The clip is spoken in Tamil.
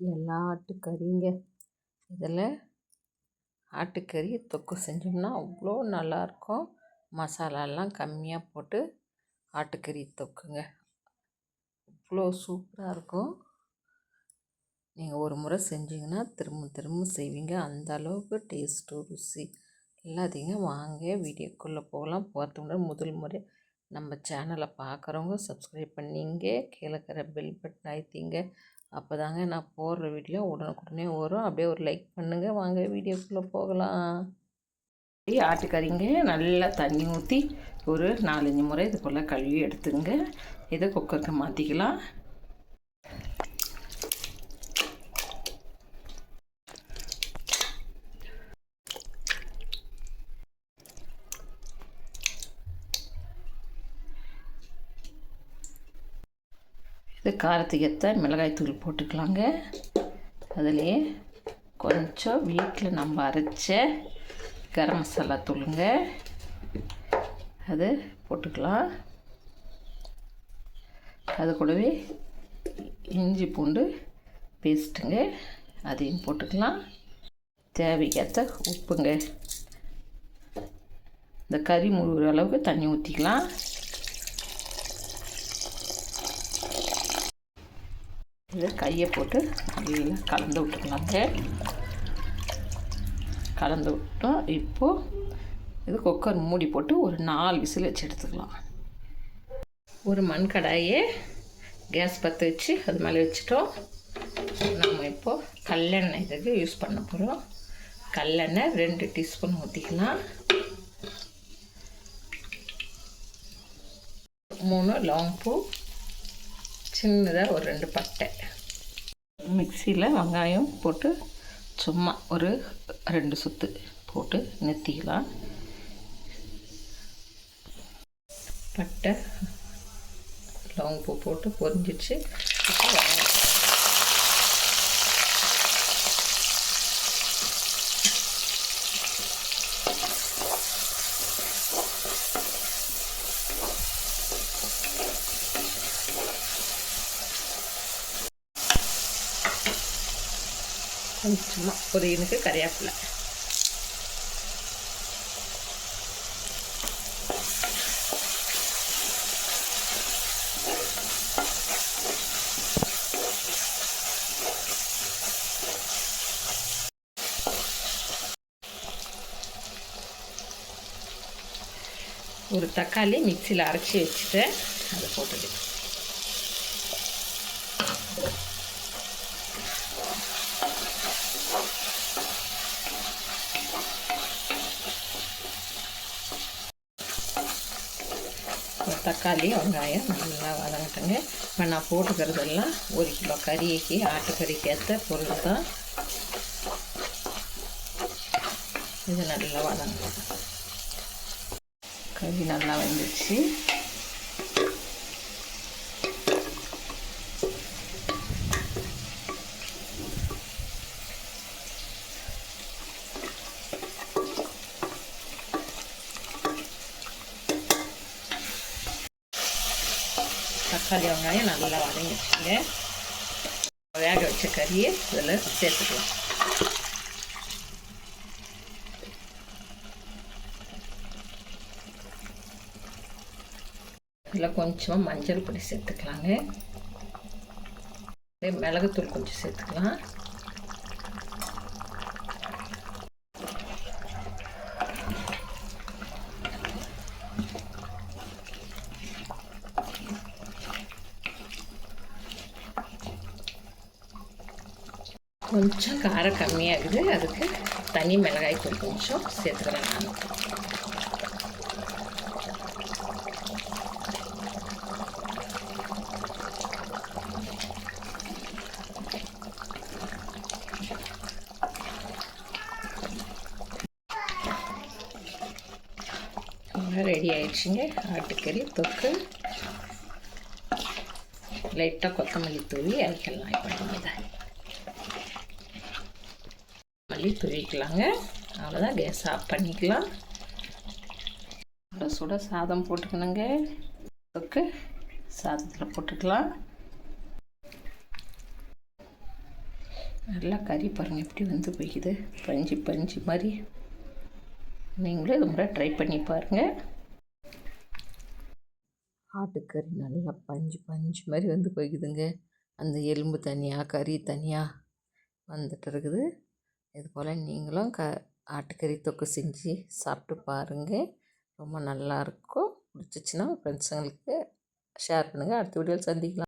எல்லா ஆட்டுக்கறிங்க இதில் ஆட்டுக்கறி தொக்கு செஞ்சோம்னா அவ்வளோ நல்லாயிருக்கும் மசாலாலாம் கம்மியாக போட்டு ஆட்டுக்கறி தொக்குங்க. அவ்வளோ சூப்பராக இருக்கும் நீங்கள் ஒரு முறை செஞ்சீங்கன்னா திரும்ப திரும்ப செய்வீங்க. அந்த அளவுக்கு டேஸ்ட்டு ருசி எல்லாத்தையுங்க வாங்க வீடியோக்குள்ளே போகலாம். போகிறதுக்கு முன்னாடி முதல் முறை நம்ம சேனலை பார்க்குறவங்க சப்ஸ்கிரைப் பண்ணிங்க. கீழே இருக்கிற பெல் பட்டன் ஆயிட்டீங்க அப்போ தாங்க நான் போடுற வீடியோ உடனுக்குடனே வரும். அப்படியே ஒரு லைக் பண்ணுங்கள் வாங்க வீடியோக்குள்ளே போகலாம். ஆட்டுக்கறிங்க. நல்லா தண்ணி ஊற்றி ஒரு நாலஞ்சு முறை இது போல் கழுவி எடுத்துங்க இதை குக்கருக்கு மாற்றிக்கலாம் இது காரத்துக்கு ஏற்ற போட்டுக்கலாங்க. அதுலேயே கொஞ்சம் வீட்டில் நம்ம அரைச்ச கரம் மசாலா தூளுங்க. அது போட்டுக்கலாம். அது கூடவே இஞ்சி பூண்டு பேஸ்ட்டுங்க. அதையும் போட்டுக்கலாம். தேவைக்கேற்ற உப்புங்க. இந்த கறி முழுகிற அளவுக்கு தண்ணி ஊற்றிக்கலாம் இதை கையை போட்டு நல்லா கலந்து விட்டுக்கலாங்க. கலந்து விட்டோம் இப்போது இது குக்கர் மூடி போட்டு ஒரு நாலு விசில் வச்சு எடுத்துக்கலாம். ஒரு மண் கடாயை கேஸ் பற்ற வச்சு அது மேலே வச்சுட்டோம். நம்ம இப்போது கல்லெண்ணெய் இதுக்கு யூஸ் பண்ண போகிறோம் கல்லெண்ணெய் ரெண்டு டீஸ்பூன் ஊற்றிக்கலாம் மூணு லாங்பூ சின்னதாக ஒரு ரெண்டு பட்டை. மிக்சியில் வெங்காயம் போட்டு சும்மா ஒரு ரெண்டு சுத்து போட்டு நிறுத்திக்கலாம் பட்டை லவங்கப்பூ போட்டு பொரிஞ்சிச்சு சும்மா வெங்காயம் கொஞ்சமாக கறியாப்பில்லை ஒரு தக்காளி மிக்சியில் அரைச்சி வச்சுட்டு அதை போட்டுட்டு தக்காளி வெங்காயம் நல்லா வதங்கட்டுங்க. இப்போ நான் போட்டுக்கிறதெல்லாம் ஒரு கிலோ கறிக்கு ஆட்டுக்கறிக்கு ஏற்ற பொருள் தான். இது நல்லா வதங்கலாம் கறி நல்லா வந்துச்சு தக்காளி வெங்காயம் நல்லா வதங்கிடுச்சுங்க வேக வச்ச கறியை இதில் சேர்த்துக்கலாம் இதில் கொஞ்சமாக மஞ்சள் பொடி சேர்த்துக்கலாங்க மிளகுத்தூள் கொஞ்சம் சேர்த்துக்கலாம் கொஞ்சம் காரம் கம்மியாகுது அதுக்கு தனி மிளகாய் தூள் கொஞ்சம் சேர்த்துக்கிறேன் நான். ரெடி ஆயிடுச்சுங்க. ஆட்டுக்கறி தொக்கு லைட்டாக கொத்தமல்லி தூவி அரைக்கலாம் இப்போ இதை மல்லி தூவிக்கலாங்க அவ்வளோதான் கேஸ் ஆஃப் பண்ணிக்கலாம். சுட சாதம் போட்டுக்கணுங்க. அதுக்கு சாதத்தில் போட்டுக்கலாம். நல்லா கறி பாருங்கள் எப்படி வந்து போய்க்குது. பஞ்சு பஞ்சு மாதிரி. நீங்களும் இது முறை ட்ரை பண்ணி பாருங்கள் ஆட்டுக்கறி நல்லா பஞ்சு பஞ்சு மாதிரி வந்து போய்க்குதுங்க. அந்த எலும்பு தனியாக கறி தனியாக வந்துட்டு இருக்குது. இது போல் நீங்களும் க ஆட்டுக்கறி தொக்கு செஞ்சு சாப்பிட்டு பாருங்கள் ரொம்ப நல்லாயிருக்கும் பிடிச்சிச்சின்னா ஃப்ரெண்ட்ஸுங்களுக்கு ஷேர் பண்ணுங்கள் அடுத்த வீடியோவில் சந்திக்கலாம்.